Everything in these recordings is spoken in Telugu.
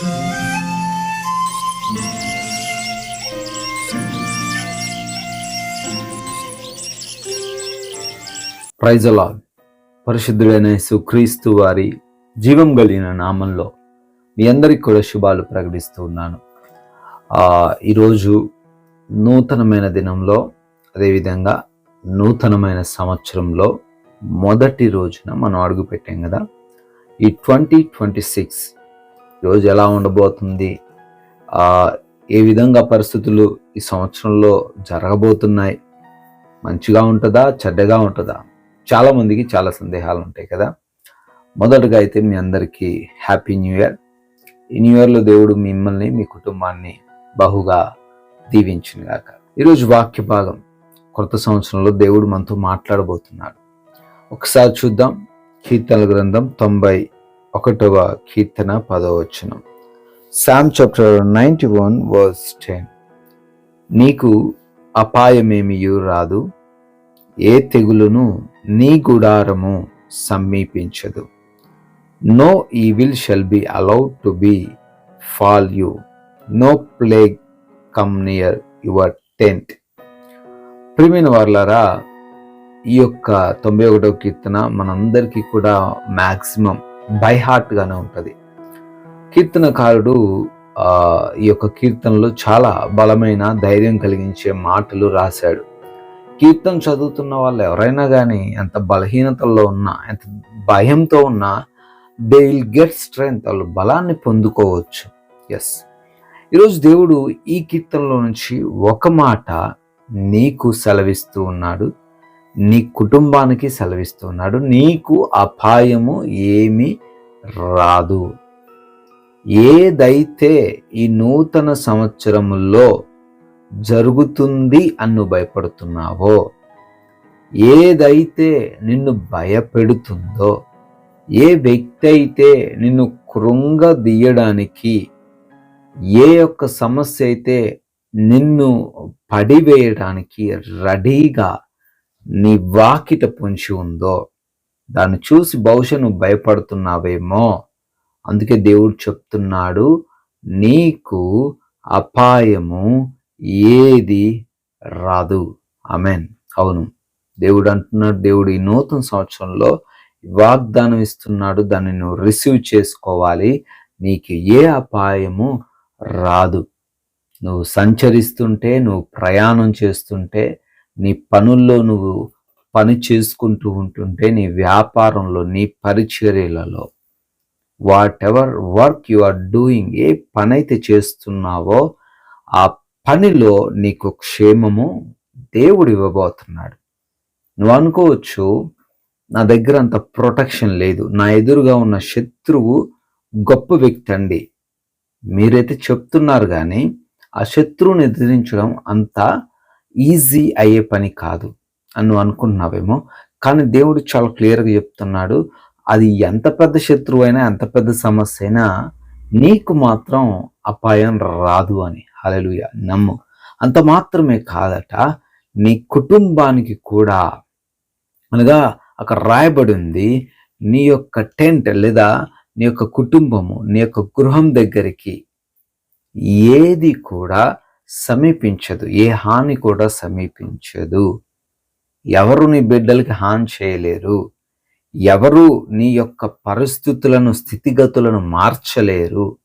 ప్రైజలా పరిశుద్ధుడైన సుక్రీస్తు వారి జీవం కలిగిన నామంలో మీ అందరికి కూడా శుభాలు ప్రకటిస్తూ ఉన్నాను. ఈరోజు నూతనమైన దినంలో అదేవిధంగా నూతనమైన సంవత్సరంలో మొదటి రోజున మనం అడుగుపెట్టాం కదా ఈ ట్వంటీ ట్వంటీ సిక్స్ రోజు ఎలా ఉండబోతుంది? ఏ విధంగా పరిస్థితులు ఈ సంవత్సరంలో జరగబోతున్నాయి? మంచిగా ఉంటుందా? చెడ్డగా ఉంటుందా? చాలామందికి చాలా సందేహాలు ఉంటాయి కదా. మొదటగా అయితే మీ అందరికీ హ్యాపీ న్యూ ఇయర్ ఈ న్యూ ఇయర్లో దేవుడు మిమ్మల్ని మీ కుటుంబాన్ని బహుగా దీవించును గాక ఈరోజు వాక్య భాగం. కొత్త సంవత్సరంలో దేవుడు మనతో మాట్లాడబోతున్నాడు. ఒకసారి చూద్దాం. కీర్తన గ్రంథం తొంభై ఒకటవ కీర్తన పదవచనం. Psalm chapter ninety one verse ten. నీకు అపాయమేమియూ రాదు ఏ తెగులును నీ గుడారము సమీపించదు. No evil shall be allowed to befall you. No plague come near your tent. ప్రియమైన వాళ్ళారా ఈ యొక్క తొంభై ఒకటవ కీర్తన మనందరికీ కూడా మ్యాక్సిమం బై హార్ట్గానే ఉంటుంది. కీర్తనకారుడు ఈ యొక్క కీర్తనలో చాలా బలమైన ధైర్యం కలిగించే మాటలు రాశాడు. కీర్తన చదువుతున్న వాళ్ళు ఎవరైనా కానీ ఎంత బలహీనతల్లో ఉన్నా ఎంత భయంతో ఉన్నా దే విల్ గెట్ స్ట్రెంగ్త్ వాళ్ళు బలాన్ని పొందుకోవచ్చు. ఎస్ ఈరోజు దేవుడు ఈ కీర్తనలో నుంచి ఒక మాట నీకు సెలవిస్తూ ఉన్నాడు. నీ కుటుంబానికి సెలవిస్తున్నాడు. నీకు అపాయము ఏమి రాదు. ఏదైతే ఈ నూతన సంవత్సరములో జరుగుతుంది అన్ను భయపడుతున్నావో ఏదైతే నిన్ను భయపెడుతుందో ఏ వ్యక్తి అయితే నిన్ను కృంగదీయడానికి ఏ యొక్క సమస్య అయితే నిన్ను పడివేయడానికి రెడీగా నీ వాకిట పొంచి ఉందో దాన్ని చూసి బహుశా నువ్వు భయపడుతున్నావేమో. అందుకే దేవుడు చెప్తున్నాడు నీకు అపాయము ఏది రాదు. అమెన్ అవును. దేవుడు అంటున్నాడు దేవుడు ఈ నూతన సంవత్సరంలో వాగ్దానం ఇస్తున్నాడు దాన్ని నువ్వు రిసీవ్ చేసుకోవాలి. నీకు ఏ అపాయము రాదు. నువ్వు సంచరిస్తుంటే నువ్వు ప్రయాణం చేస్తుంటే నీ పనుల్లో నువ్వు పని చేసుకుంటూ ఉంటుంటే నీ వ్యాపారంలో నీ పరిచర్యలలో whatever work you are doing ఏ పని అయితే చేస్తున్నావో ఆ పనిలో నీకు క్షేమము దేవుడు ఇవ్వబోతున్నాడు. నువ్వు అనుకోవచ్చు నా దగ్గర అంత ప్రొటెక్షన్ లేదు. నా ఎదురుగా ఉన్న శత్రువు గొప్ప వ్యక్తి అండి. మీరైతే చెప్తున్నారు కానీ ఆ శత్రువుని ఎదిరించడం అంత ఈజీ అయ్యే పని కాదు అని అనుకుంటున్నావేమో. కానీ దేవుడు చాలా క్లియర్గా చెప్తున్నాడు అది ఎంత పెద్ద శత్రువు అయినా ఎంత పెద్ద సమస్య అయినా నీకు మాత్రం అపాయం రాదు అని. హలలుయ నమ్ము. అంత మాత్రమే కాదట నీ కుటుంబానికి కూడా అనగా అక్కడ రాయబడి ఉంది నీ యొక్క టెంట్ లేదా నీ యొక్క కుటుంబము నీ యొక్క గృహం దగ్గరికి ఏది కూడా సమీపించదు. ఏ హాని కూడా సమీపించదు. ఎవరు నీ బిడ్డలకి హాని చేయలేరు. ఎవరు నీ యొక్క పరిస్థితులను స్థితిగతులను మార్చలేరు.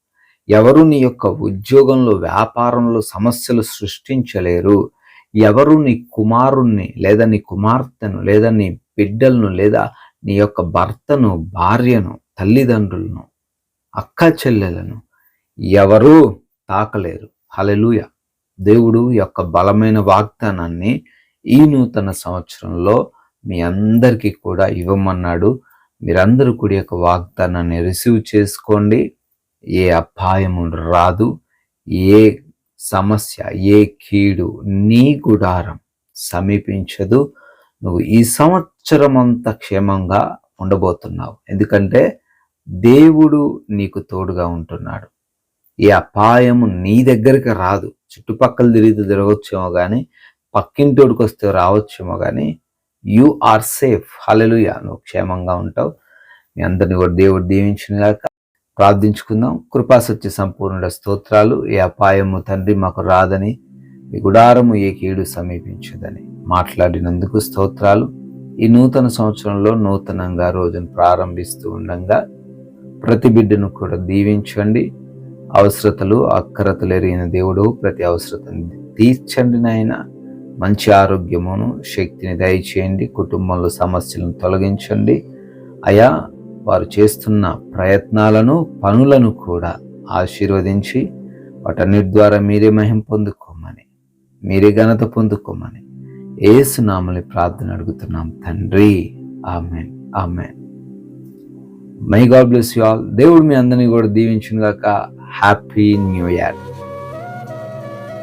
ఎవరు నీ యొక్క ఉద్యోగంలో వ్యాపారంలో సమస్యలు సృష్టించలేరు. ఎవరు నీ కుమారుణ్ణి లేదా నీ కుమార్తెను లేదా నీ బిడ్డలను లేదా నీ యొక్క భర్తను భార్యను తల్లిదండ్రులను అక్క చెల్లెలను ఎవరూ తాకలేరు. హలెలుయా దేవుడు యొక్క బలమైన వాగ్దానాన్ని ఈ నూతన సంవత్సరంలో మీ అందరికీ కూడా ఇవ్వమన్నాడు. మీరందరూ కూడా యొక్క వాగ్దానాన్ని రిసీవ్ చేసుకోండి. ఏ అపాయము రాదు. ఏ సమస్య ఏ కీడు నీ గుడారం సమీపించదు. నువ్వు ఈ సంవత్సరం అంతా క్షేమంగా ఉండబోతున్నావు. ఎందుకంటే దేవుడు నీకు తోడుగా ఉంటున్నాడు. ఈ అపాయము నీ దగ్గరికి రాదు. చుట్టుపక్కల తిరిగితే తిరగొచ్చేమో కానీ పక్కింటోడికి వస్తే రావచ్చేమో కానీ యు ఆర్ సేఫ్ హలెలుయా నువ్వు క్షేమంగా ఉంటావు. మీ అందరిని కూడా దేవుడు దీవించిన గాక ప్రార్థించుకుందాం కృపాసత్య సంపూర్ణ స్తోత్రాలు. ఏ అపాయము తండ్రి మాకు రాదని ఈ గుడారము ఏ కీడు సమీపించదని మాట్లాడినందుకు స్తోత్రాలు. ఈ నూతన సంవత్సరంలో నూతనంగా రోజును ప్రారంభిస్తూ ఉండగా ప్రతి బిడ్డను కూడా దీవించండి. అవసరతలు అక్కరతలు ఎరిగిన దేవుడు ప్రతి అవసరతను తీర్చండి నాయన. మంచి ఆరోగ్యమును శక్తిని దయచేయండి కుటుంబంలో సమస్యలను తొలగించండి. అయా వారు చేస్తున్న ప్రయత్నాలను పనులను కూడా ఆశీర్వదించి వాటన్నిటి ద్వారా మీరే మహిం పొందుకోమని మీరే ఘనత పొందుకోమని ఏసునామని ప్రార్థన అడుగుతున్నాం తండ్రి. Amen. Amen. May God bless you all దేవుడు మీ అందరినీ కూడా దీవించుగాక హ్యాపీ న్యూ ఇయర్